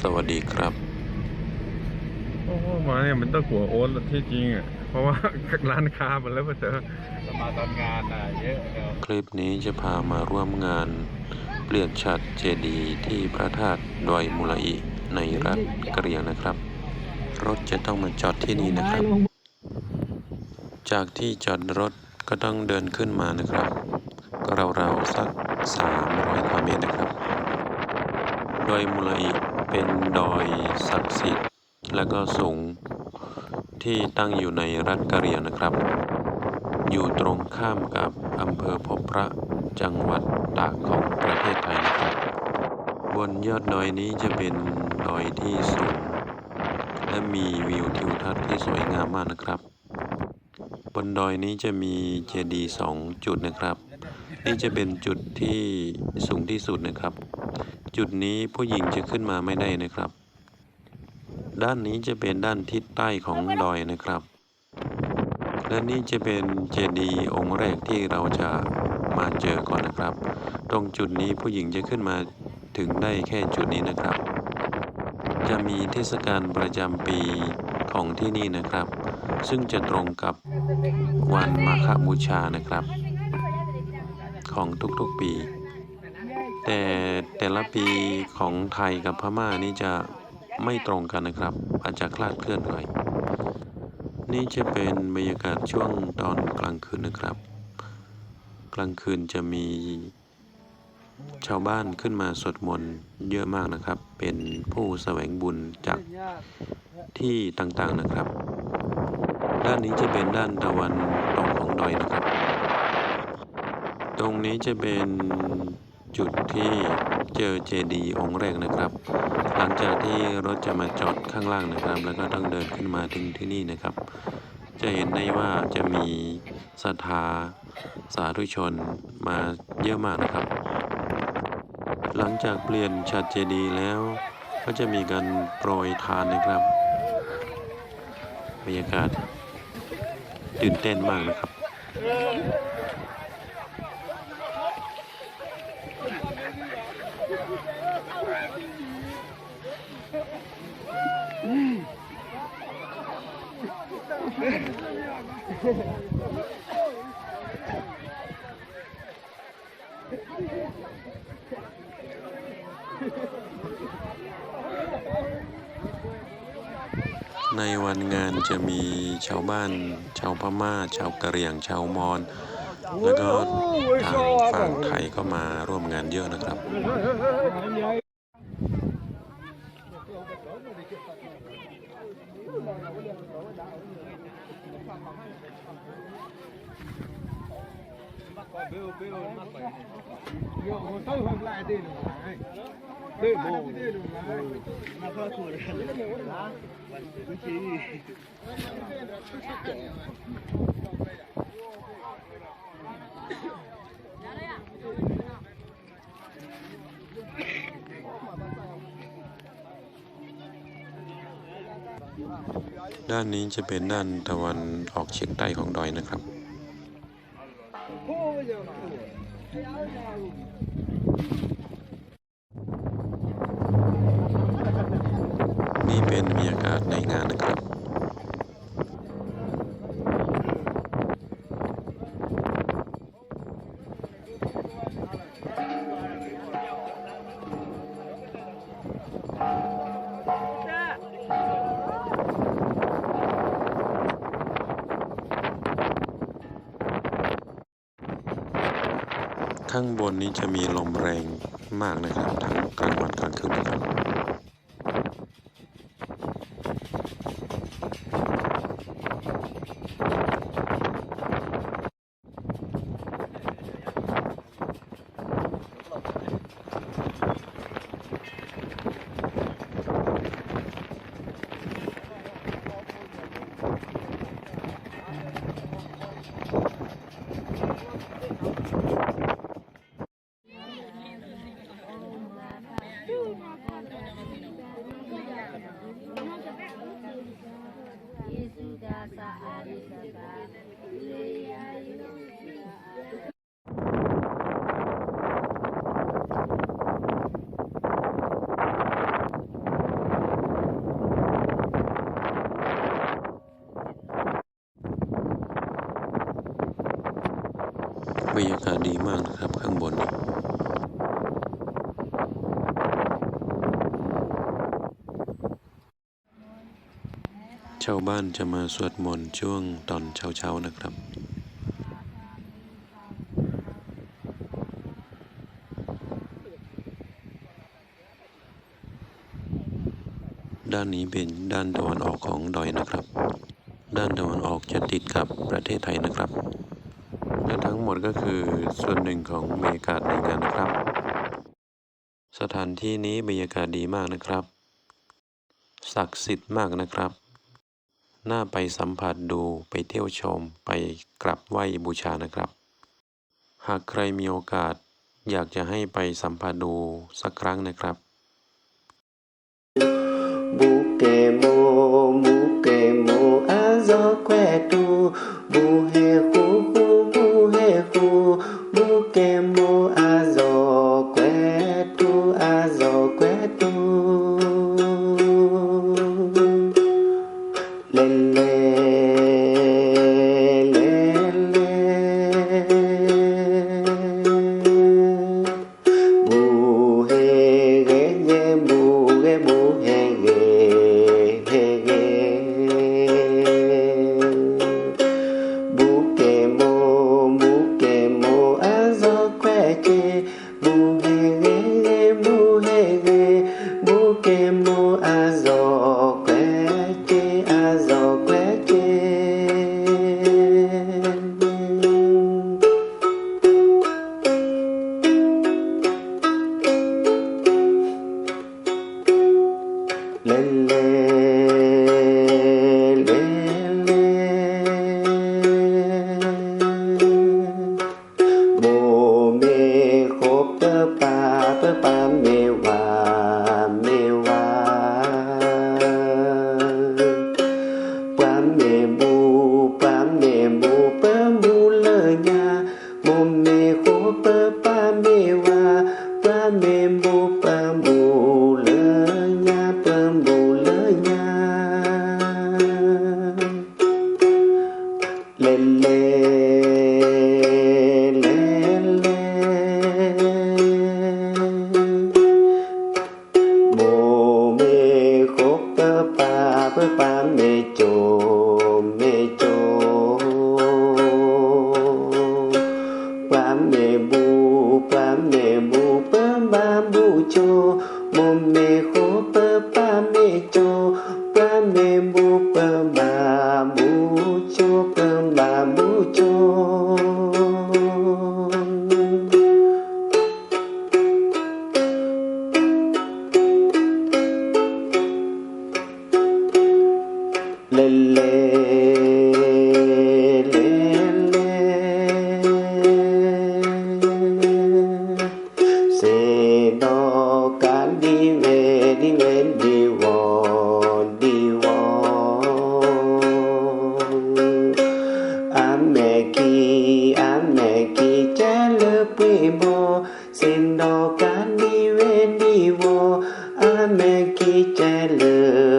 สวัสดีครับ โอ้โหมาเนี่ยมันต้องหัวโอ๊ตที่จริงอะ เพราะว่าร้านค้ามันแล้วมาเจอมาตอนงานอะเยอะเนอะคลิปนี้จะพามาร่วมงาน เปลี่ยนฉัดเจดีย์ที่พระธาตุดอยมูลอิในรัฐกะเหรี่ยงนะครับ รถจะต้องมาจอดที่นี่นะครับ จากที่จอดรถก็ต้องเดินขึ้นมานะครับ ก็ราวๆสัก 300กว่าเมตรนะครับดอยมูลอิ เป็นดอยศักดิ์สิทธิ์ และก็สูงที่ตั้งอยู่ในรัฐกะเหรี่ยงนะครับ อยู่ตรงข้ามกับอำเภอพบพระจังหวัดตากของประเทศไทยนะครับ บนยอดดอยนี้จะเป็นดอยที่สูง และมีวิวทิวทัศน์ที่สวยงามมากนะครับ บนดอยนี้จะมีเจดีย์สองจุดนะครับ นี่จะเป็นจุดที่สูงที่สุดนะครับ จุดนี้ผู้หญิงจะขึ้นมาไม่ได้นะครับ ด้านนี้จะเป็นด้านทิศใต้ของดอยนะครับ และนี่จะเป็นเจดีย์องค์แรกที่เราจะมาเจอก่อนนะครับ ตรงจุดนี้ผู้หญิงจะขึ้นมาถึงได้แค่จุดนี้นะครับ จะมีเทศกาลประจำปีของที่นี่นะครับ ซึ่งจะตรงกับวันมาฆบูชานะครับ ของทุกๆปี แต่แต่ละปีของไทยกับพม่านี่จะไม่ตรงกันนะครับ อาจจะคลาดเคลื่อนหน่อยนี่จะเป็นบรรยากาศช่วงตอนกลางคืนนะครับ กลางคืนจะมีชาวบ้านขึ้นมาสวดมนต์เยอะมากนะครับ เป็นผู้แสวงบุญจากที่ต่างๆนะครับ ด้านนี้จะเป็นด้านตะวันตกของดอยนะครับ ตรงนี้จะเป็น จุดที่เจอเจดีย์องค์แรกนะครับ หลังจากที่รถจะมาจอดข้างล่างนะครับ แล้วก็ต้องเดินขึ้นมาถึงที่นี่นะครับ จะเห็นได้ว่าจะมีศรัทธาสาธุชนมาเยอะมากนะครับ หลังจากเปลี่ยนฉัดเจดีย์แล้วก็จะมีการโปรยทานนะครับบรรยากาศตื่นเต้นมากนะครับ ในวันงานจะมีชาวบ้าน ชาวพม่า ชาวกะเหรี่ยง ชาวมอญ แล้วก็ทางฝั่งไทยก็มาร่วมงานเยอะนะครับ ด้านนี้จะเป็นด้านตะวันออกเฉียงใต้ของดอยนะครับ นี่ ข้างบนนี้จะมีลมแรงมากนะครับทั้งกลางวันกลางคืน ดีมากนะครับข้างบนชาวบ้านจะมาสวดมนต์ช่วงตอนเช้าๆนะครับ ด้านนี้เป็นด้านตะวันออกของดอยนะครับ ด้านตะวันออกจะติดกับประเทศไทยนะครับ และทั้งหมดก็คือส่วนหนึ่งของบรรยากาศในงานนะครับ สถานที่นี้บรรยากาศดีมากนะครับ ศักดิ์สิทธิ์มากนะครับ น่าไปสัมผัสดูไปเที่ยวชมไปกราบไหว้บูชานะครับ หากใครมีโอกาสอยากจะให้ไปสัมผัสดูสักครั้งนะครับ Bukemo, bukemo, azo kwetu, buheku, More as azor. Lele. cho cá ni ven đi vô a mê ki cha lừa